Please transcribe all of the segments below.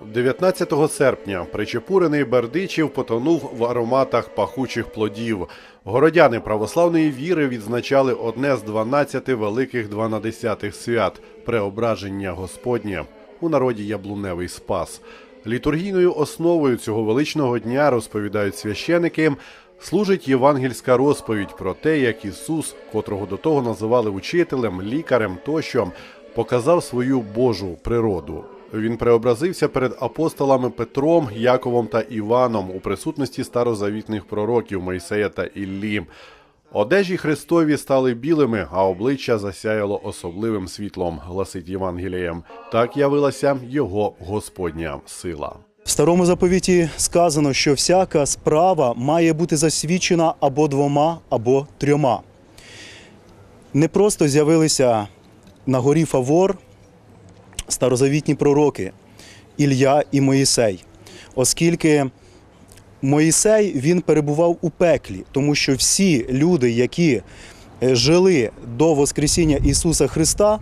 19 серпня причепурений Бердичів потонув в ароматах пахучих плодів. Городяни православної віри відзначали одне з 12 великих дванадесятих свят преображення Господнє у народі Яблуневий Спас. Літургійною основою цього величного дня розповідають священики. Служить євангельська розповідь про те, як Ісус, котрого до того називали учителем, лікарем тощо, показав свою Божу природу. Він преобразився перед апостолами Петром, Яковом та Іваном у присутності старозавітних пророків Мойсея та Іллі. Одежі Христові стали білими, а обличчя засяяло особливим світлом, гласить Євангелієм. Так явилася його Господня сила. В старому заповіті сказано, що всяка справа має бути засвідчена або двома, або трьома. Не просто з'явилися на горі Фавор старозавітні пророки Ілля і Моїсей, оскільки Моїсей він перебував у пеклі, тому що всі люди, які е, жили до Воскресіння Ісуса Христа,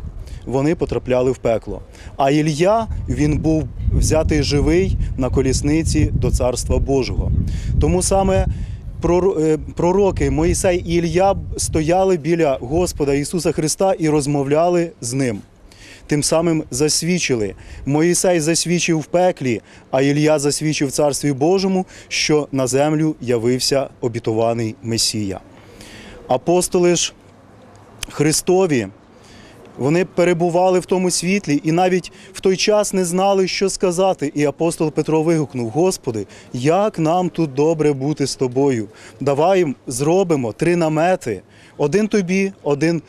вони потрапляли в пекло. А Ілля він був взятий живий на колісниці до Царства Божого. Тому саме е, пророки Моїсей і Ілля стояли біля Господа Ісуса Христа і розмовляли з ним. Тим самим засвідчили. Моїсей засвідчив в пеклі, а Ілля засвідчив в Царстві Божому, що на землю явився обітований Месія. Апостоли ж Христові, вони перебували в тому світлі і навіть в той час не знали, що сказати. І апостол Петро вигукнув: Господи, як нам тут добре бути з тобою? Давай зробимо три намети: один тобі, один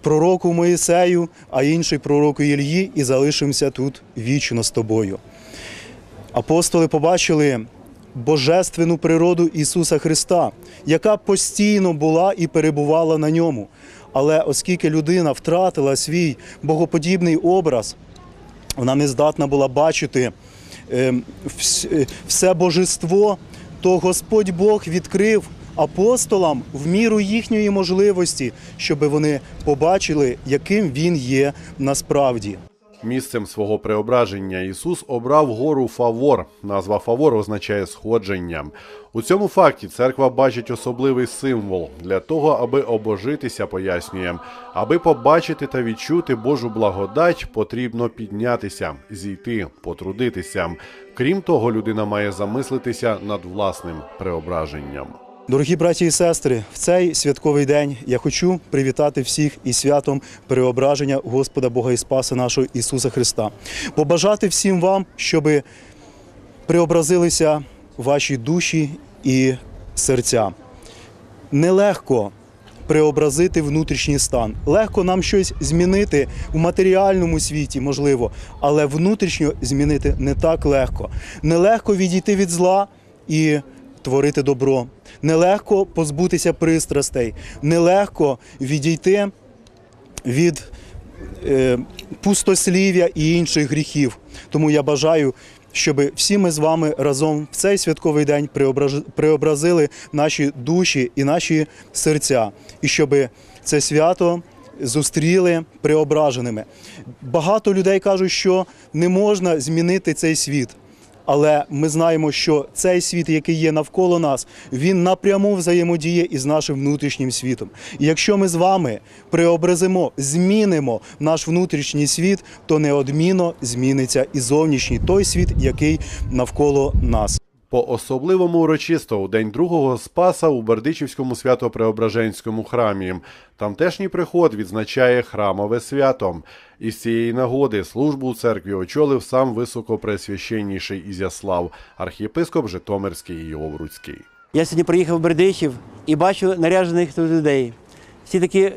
пророку Моїсею, а інший пророку Ільї, і залишимося тут вічно з тобою. Апостоли побачили божественну природу Ісуса Христа, яка постійно була і перебувала на ньому. Але оскільки людина втратила свій богоподібний образ, вона не здатна була бачити е, вс- е, все божество, то Господь Бог відкрив апостолам в міру їхньої можливості, щоб вони побачили, яким він є насправді. Місцем свого преображення Ісус обрав гору Фавор. Назва Фавор означає сходження. У цьому факті церква бачить особливий символ для того, аби обожитися, пояснює. Аби побачити та відчути Божу благодать, потрібно піднятися, зійти, потрудитися. Крім того, людина має замислитися над власним преображенням. Дорогі браті і сестри, в цей святковий день я хочу привітати всіх із святом переображення Господа Бога і Спаса нашого Ісуса Христа. Побажати всім вам, щоб преобразилися ваші душі і серця. Нелегко преобразити внутрішній стан. Легко нам щось змінити в матеріальному світі, можливо, але внутрішньо змінити не так легко. Нелегко відійти від зла і творити добро. Нелегко позбутися пристрастей, нелегко відійти від е, пустослів'я і інших гріхів. Тому я бажаю, щоб всі ми з вами разом в цей святковий день преобразили наші душі і наші серця, і щоб це свято зустріли преображеними. Багато людей кажуть, що не можна змінити цей світ. Але ми знаємо, що цей світ, який є навколо нас, він напряму взаємодіє із нашим внутрішнім світом. І якщо ми з вами преобразимо, змінимо наш внутрішній світ, то неодмінно зміниться і зовнішній той світ, який навколо нас. По особливому урочисто у день другого Спаса у Бердичівському свято-преображенському храмі. Тамтешній приход відзначає храмове свято. Із цієї нагоди службу у церкві очолив сам високопресвященніший Ізяслав, архієпископ Житомирський і Овруцький. Я сьогодні приїхав в Бердичів і бачу наряжених тут людей. Всі такі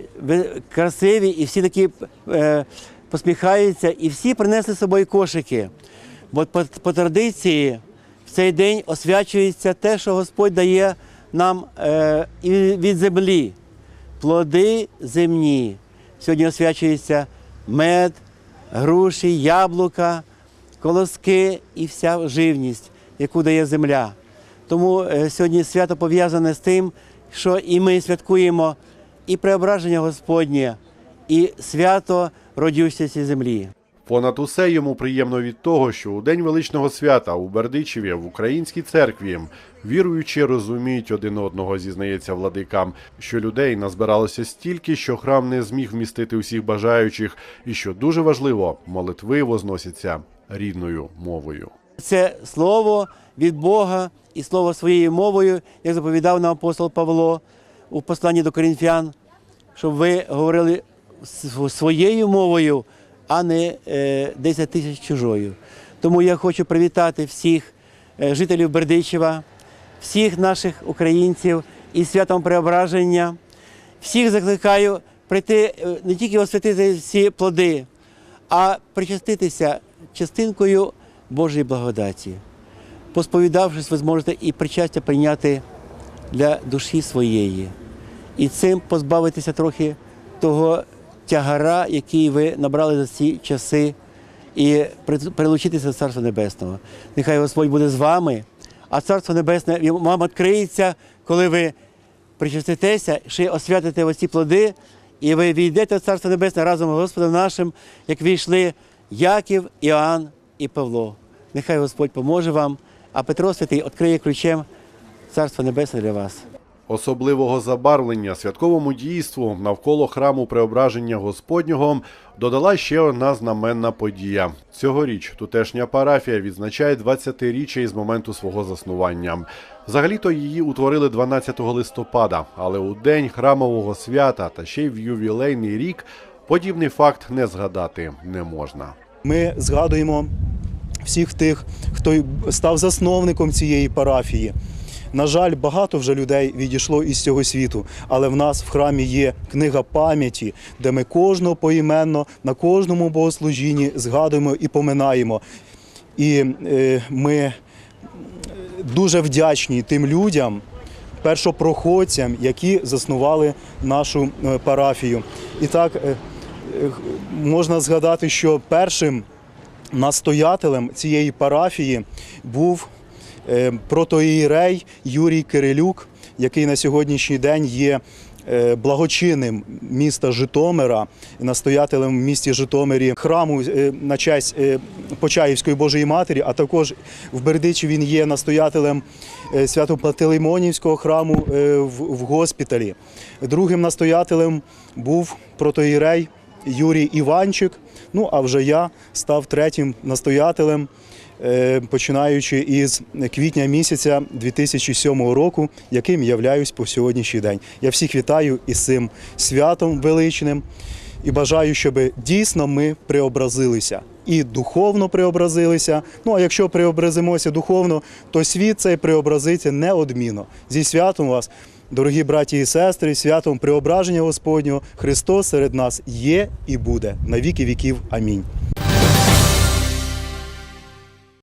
красиві і всі такі е, посміхаються, і всі принесли з собою кошики. Бо по, по традиції в цей день освячується те, що Господь дає нам е, від землі. Плоди земні. Сьогодні освячується мед, груші, яблука, колоски і вся живність, яку дає земля. Тому е, сьогодні свято пов'язане з тим, що і ми святкуємо і преображення Господнє, і свято родючості землі. Понад усе йому приємно від того, що у день величного свята у Бердичеві в українській церкві віруючі розуміють один одного, зізнається владикам, що людей назбиралося стільки, що храм не зміг вмістити усіх бажаючих, і що дуже важливо, молитви возносяться рідною мовою. Це слово від Бога і слово своєю мовою, як заповідав нам апостол Павло у посланні до корінфян, щоб ви говорили своєю мовою, а не е, 10 тисяч чужою. Тому я хочу привітати всіх е, жителів Бердичева, всіх наших українців із святом Преображення. Всіх закликаю прийти е, не тільки освятити всі плоди, а причаститися частинкою Божої благодаті. Посповідавшись, ви зможете і причастя прийняти для душі своєї, і цим позбавитися трохи того тягара, який ви набрали за ці часи, і прилучитися до Царства Небесного. Нехай Господь буде з вами, а Царство Небесне вам відкриється, коли ви причаститеся, ще освятите оці плоди, і ви війдете в Царство Небесне разом з Господом нашим, як війшли Яків, Іоанн і Павло. Нехай Господь поможе вам, а Петро Святий відкриє ключем Царство Небесне для вас. Особливого забарвлення святковому дійству навколо храму Преображення Господнього додала ще одна знаменна подія. Цьогоріч тутешня парафія відзначає 20-річчя із моменту свого заснування. Взагалі-то її утворили 12 листопада, але у день храмового свята та ще й в ювілейний рік подібний факт не згадати не можна. Ми згадуємо всіх тих, хто став засновником цієї парафії. На жаль, багато вже людей відійшло із цього світу, але в нас в храмі є книга пам'яті, де ми кожного поіменно на кожному богослужінні згадуємо і поминаємо. І е, ми дуже вдячні тим людям, першопроходцям, які заснували нашу е, парафію. І так е, е, можна згадати, що першим настоятелем цієї парафії був протоієрей Юрій Кирилюк, який на сьогоднішній день є е, благочинним міста Житомира, настоятелем в місті Житомирі храму е, на честь е, Почаївської Божої Матері, а також в Бердичі він є настоятелем Свято-Пантелеймонівського храму в, госпіталі. Другим настоятелем був протоієрей Юрій Іванчик. Ну а вже я став третім настоятелем, починаючи із квітня місяця 2007 року, яким являюсь по сьогоднішній день. Я всіх вітаю із цим святом величним і бажаю, щоб дійсно ми преобразилися. І духовно преобразилися. Ну а якщо преобразимося духовно, то світ цей преобразиться неодмінно. Зі святом вас, дорогі браті і сестри, святом преображення Господнього, Христос серед нас є і буде на віки віків. Амінь.